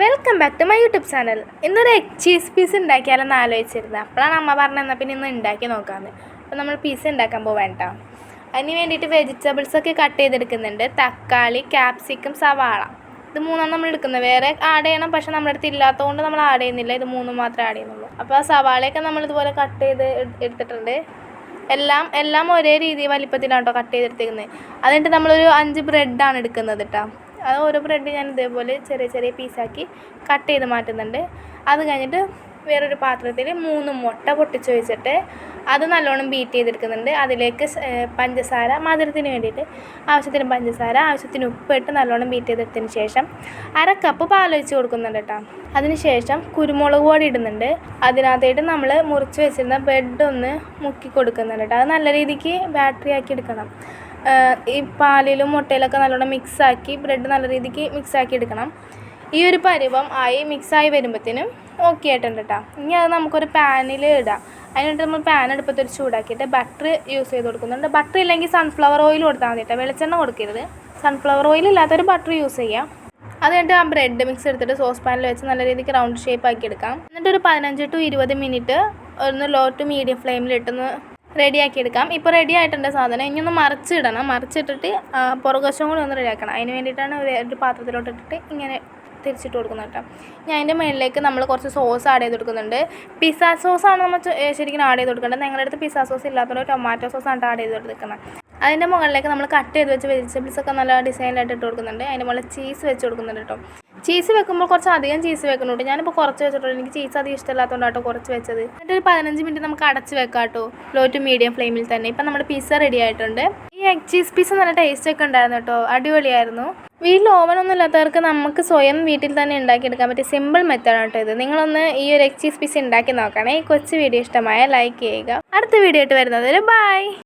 Welcome back to my YouTube channel ഇന്നൊരു egg cheese pizza ഉണ്ടാക്കിയാലെന്ന് ആലോചിച്ചിരുന്നത് അപ്പോഴാണ് അമ്മ പറഞ്ഞത് പിന്നെ ഇന്ന് ഉണ്ടാക്കി നോക്കാമെന്ന് അപ്പോൾ നമ്മൾ പീസ് ഉണ്ടാക്കാൻ പോവേണ്ട അതിന് വേണ്ടിയിട്ട് വെജിറ്റബിൾസ് ഒക്കെ കട്ട് ചെയ്തെടുക്കുന്നുണ്ട്. തക്കാളി ക്യാപ്സിക്കം സവാള. ഇത് മൂന്നാണ് നമ്മൾ എടുക്കുന്നത് വേറെ ആഡ് ചെയ്യണം പക്ഷെ നമ്മുടെ അടുത്ത് ഇല്ലാത്തതുകൊണ്ട് നമ്മൾ ആഡ് ചെയ്യുന്നില്ല. ഇത് മൂന്നും മാത്രമേ ആഡ് ചെയ്യുന്നുള്ളൂ. അപ്പോൾ ആ സവാളയൊക്കെ നമ്മൾ ഇതുപോലെ കട്ട് ചെയ്ത് എടുത്തിട്ടുണ്ട്. എല്ലാം എല്ലാം ഒരേ രീതി വലിപ്പത്തിലാണ് കേട്ടോ കട്ട് ചെയ്തെടുത്തേക്കുന്നത് അതിനിട്ട് നമ്മളൊരു അഞ്ച് ബ്രെഡാണ് എടുക്കുന്നത് കേട്ടോ അത് ഓരോ ബ്രെഡ് ഞാൻ ഇതേപോലെ ചെറിയ ചെറിയ പീസാക്കി കട്ട് ചെയ്ത് മാറ്റുന്നുണ്ട്. അത് കഴിഞ്ഞിട്ട് വേറൊരു പാത്രത്തിൽ മൂന്ന് മുട്ട പൊട്ടിച്ച് വെച്ചിട്ട് അത് നല്ലോണം ബീറ്റ് ചെയ്തെടുക്കുന്നുണ്ട്. അതിലേക്ക് പഞ്ചസാര മധുരത്തിന് വേണ്ടിയിട്ട് ആവശ്യത്തിന് പഞ്ചസാര ആവശ്യത്തിന് ഉപ്പ് ഇട്ട് നല്ലോണം ബീറ്റ് ചെയ്തെടുത്തതിന് ശേഷം അര കപ്പ് പാലൊഴിച്ച് കൊടുക്കുന്നുണ്ട് കേട്ടോ അതിന് ശേഷം കുരുമുളക് പൊടി ഇടുന്നുണ്ട്. അതിനകത്തായിട്ട് നമ്മൾ മുറിച്ച് വെച്ചിരുന്ന ബ്രെഡ് ഒന്ന് മുക്കി കൊടുക്കുന്നുണ്ട് കേട്ടോ അത് നല്ല രീതിക്ക് ബാറ്ററി ആക്കി എടുക്കണം. ഈ പാലിലും മുട്ടയിലൊക്കെ നല്ലോണം മിക്സാക്കി ബ്രെഡ് നല്ല രീതിക്ക് മിക്സാക്കി എടുക്കണം. ഈ ഒരു പരുവം ആയി മിക്സായി വരുമ്പോഴത്തേനും ഓക്കെ ആയിട്ടുണ്ട് കേട്ടോ ഇനി അത് നമുക്കൊരു പാനിൽ ഇടാം. അതിനായിട്ട് നമ്മൾ പാൻ എടുപ്പത്ത് ഒരു ചൂടാക്കിയിട്ട് ബട്ടർ യൂസ് ചെയ്ത് കൊടുക്കുന്നുണ്ട്. ബട്ടർ ഇല്ലെങ്കിൽ സൺഫ്ലവർ ഓയിൽ കൊടുത്താൽ മതി കേട്ടോ വെളിച്ചെണ്ണ കൊടുക്കരുത്. സൺഫ്ലവർ ഓയിൽ ഇല്ലാത്തൊരു ബട്ടർ യൂസ് ചെയ്യാം. അത് കഴിഞ്ഞിട്ട് ആ ബ്രെഡ് മിക്സ് എടുത്തിട്ട് സോസ് പാനിൽ വെച്ച് നല്ല രീതിക്ക് റൗണ്ട് ഷേപ്പ് ആക്കി എടുക്കാം. എന്നിട്ട് ഒരു പതിനഞ്ച് ടു ഇരുപത് മിനിറ്റ് ഒന്ന് ലോ ടു മീഡിയം ഫ്ലെയിമിലിട്ടൊന്ന് റെഡിയാക്കി എടുക്കാം ഇപ്പോൾ റെഡി ആയിട്ടുണ്ട് സാധനം. ഇനി ഒന്ന് മറിച്ചിടണം. മറിച്ചിട്ടിട്ട് പുറകുവശം കൂടി ഒന്ന് റെഡിയാക്കണം. അതിന് വേണ്ടിയിട്ടാണ് ഒരു പാത്രത്തിലോട്ട് ഇട്ടിട്ട് ഇങ്ങനെ തിരിച്ചിട്ട് കൊടുക്കുന്നത് കേട്ടോ. ഞാൻ അതിന്റെ മുകളിലേക്ക് നമ്മൾ കുറച്ച് സോസ് ആഡ് ചെയ്ത് കൊടുക്കുന്നുണ്ട്. പിസ്സ സോസാണ് നമ്മൾ ശരിക്കും ആഡ് ചെയ്ത് കൊടുക്കേണ്ടത്. ഞങ്ങളുടെ അടുത്ത് പിസ്സ സോസ് ഇല്ലാത്തതുകൊണ്ട് ടൊമാറ്റോ സോസാണ് ആഡ് ചെയ്ത് കൊടുക്കുന്നത് അതിന്റെ മുകളിലേക്ക് നമ്മൾ കട്ട് ചെയ്ത് വെച്ച് വെജിറ്റബിൾസ് ഒക്കെ നല്ല ഡിസൈനിലായിട്ട് ഇട്ട് കൊടുക്കുന്നുണ്ട്. അതിന്റെ മുകളിൽ ചീസ് വെച്ച് കൊടുക്കുന്നുണ്ട് കേട്ടോ. ചീസ് വെക്കുമ്പോൾ കുറച്ച് അധികം ചീസ് വെക്കുന്നുണ്ട്. ഞാനിപ്പോൾ കുറച്ച് വെച്ചിട്ടുണ്ട്. എനിക്ക് ചീസ് അധികം ഇഷ്ടമില്ലാത്തതുകൊണ്ടാട്ടോ കുറച്ച് വെച്ചത്. എന്നിട്ട് ഒരു പതിനഞ്ച് മിനിറ്റ് നമുക്ക് അടച്ച് വെക്കാട്ടോ. കേട്ടോ ലോ ടു മീഡിയം ഫ്ലെയിമിൽ തന്നെ. ഇപ്പം നമ്മുടെ പിസ്സ റെഡി ആയിട്ടുണ്ട്. ഈ എഗ് ചീസ് പിസ്സ നല്ല ടേസ്റ്റ് ഒക്കെ ഉണ്ടായിരുന്നു കേട്ടോ. അടിപൊളിയായിരുന്നു. വീട്ടിൽ ഓവനൊന്നും ഇല്ലാത്തവർക്ക് നമുക്ക് സ്വയം വീട്ടിൽ തന്നെ ഉണ്ടാക്കിയെടുക്കാൻ പറ്റിയ സിമ്പിൾ മെത്തേഡാണ് കേട്ടോ ഇത്. നിങ്ങളൊന്ന് ഈ ഒരു എഗ് ചീസ് പിസ്സ ഉണ്ടാക്കി നോക്കണേ. ഈ കൊച്ചു വീഡിയോ ഇഷ്ടമായ ലൈക്ക് ചെയ്യുക. അടുത്ത വീഡിയോ ആയിട്ട് വരുന്നത് ബൈ